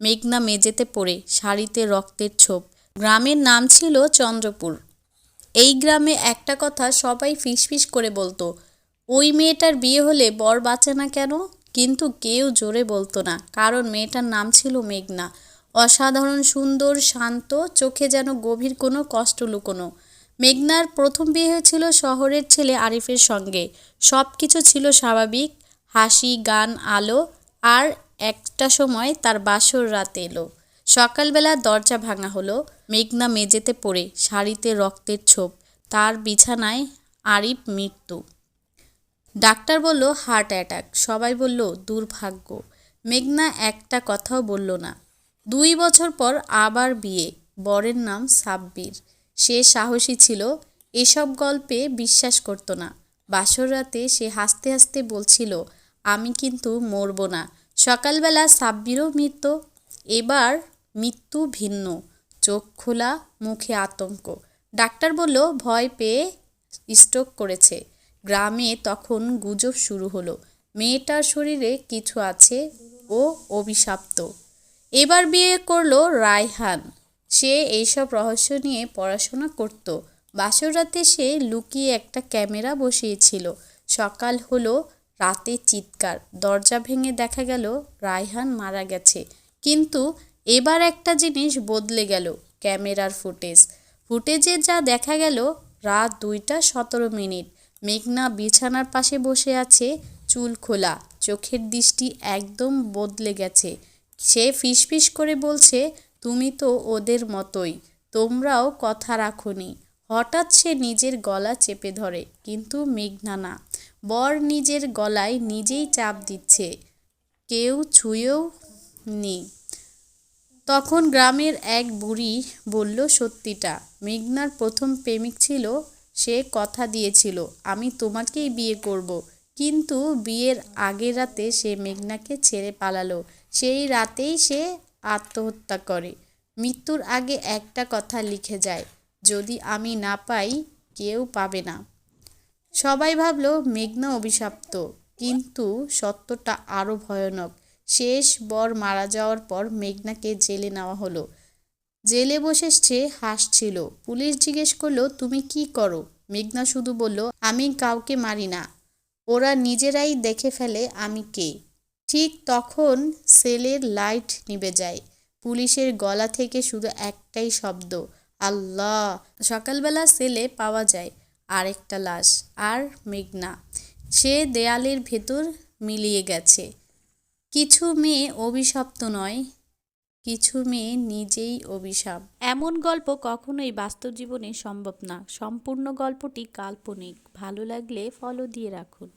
মেঘনা মেঝেতে পড়ে শাড়িতে রক্তের ছোপ। গ্রামের নাম ছিল চন্দ্রপুর। এই গ্রামে একটা কথা সবাই ফিসফিস করে বলতো, ওই মেয়েটার বিয়ে হলে বর বাঁচে না কেন? কিন্তু কেউ জোরে বলতো না, কারণ মেয়েটার নাম ছিল মেঘনা। অসাধারণ, সুন্দর, শান্ত, চোখে যেন গভীর কোনো কষ্ট লুকোনো। মেঘনার প্রথম বিয়ে হয়েছিল শহরের ছেলে আরিফের সঙ্গে। সব কিছু ছিল স্বাভাবিক, হাসি, গান, আলো, আর একটা সময় তার বাসর রাত এলো। সকালবেলা দরজা ভাঙা হলো। মেঘনা মেঝেতে পড়ে শাড়িতে রক্তের ছোপ। তার বিছানায় আরিফ মৃত্যু। ডাক্তার বলল হার্ট অ্যাটাক সবাই বলল, দুর্ভাগ্য। মেঘনা একটা কথাও বলল না। দুই বছর পর আবার বিয়ে। বরের নাম সাব্বির। সে সাহসী ছিল। এসব গল্পে বিশ্বাস করতো না। বাসর রাতে সে হাসতে হাসতে বলছিল, আমি কিন্তু মরব না। সকালবেলা সাব্বিরও মৃত্যু এবার মৃত্যু ভিন্ন, চোখ খোলা, মুখে আতঙ্ক। ডাক্তার বলল, ভয় পেয়ে স্ট্রোক করেছে। গ্রামে তখন গুজব শুরু হলো। মেয়েটার শরীরে কিছু আছে ও অভিশাপ্ত। এবার বিয়ে করল রায়হান। সে এইসব রহস্য নিয়ে পড়াশোনা করত। বাসর রাতে সে লুকিয়ে একটা ক্যামেরা বসিয়েছিল। সকাল হলো রাতে চিৎকার। দরজা ভেঙে দেখা গেল রায়হান মারা গেছে। কিন্তু এবার একটা জিনিস বদলে গেল ক্যামেরার ফুটেজ। ফুটেজে যা দেখা গেল রাত দুইটা সতেরো মিনিট। মেঘনা বিছানার পাশে বসে আছে চুল খোলা। চোখের দৃষ্টি একদম বদলে গেছে। সে ফিসফিস করে বলছে, তুমি তো ওদের মতোই। তোমরাও কথা রাখোনি। হঠাৎ সে নিজের গলা চেপে ধরে, কিন্তু মেঘনা না। বর নিজের গলায় নিজেই চাপ দিচ্ছে, কেউ ছুঁয়েও নি। তখন গ্রামের এক বুড়ি বলল, সত্যিটা, মেঘনার প্রথম প্রেমিক ছিল, সে কথা দিয়েছিল, আমি তোমাকেই বিয়ে করব। কিন্তু বিয়ের আগের রাতে সে মেঘনাকে ছেড়ে পালালো, সেই রাতেই সে আত্মহত্যা করে। মৃত্যুর আগে একটা কথা লিখে যায়, যদি আমি না পাই, কেউ পাবে না। সবাই ভাবলো মেঘনা অভিশপ্ত, কিন্তু সত্যটা আরও ভয়ানক। শেষ বর মারা যাওয়ার পর মেঘনাকে জেলে নেওয়া হলো। জেলে বসে সে হাসছিল। পুলিশ জিজ্ঞেস করল, তুমি কি করো? মেঘনা শুধু বলল, আমি কাউকে মারি না। ওরা নিজেরাই দেখে ফেলে আমি কে। ঠিক তখন সেলের লাইট নিভে যায়। পুলিশের গলা থেকে শুধু একটাই শব্দ, আল্লাহ! সকালবেলা সেলে পাওয়া যায়। আরেকটা লাশ। আর মেঘনা, সে দেয়ালের ভেতর মিলিয়ে গেছে। কিছু মেয়ে অভিশপ্ত নয়, কিছু মেয়ে নিজেই অভিশাপ। এমন গল্প কখনোই বাস্তব জীবনে সম্ভব না। সম্পূর্ণ গল্পটি কাল্পনিক। ভালো লাগলে ফলো দিয়ে রাখুন।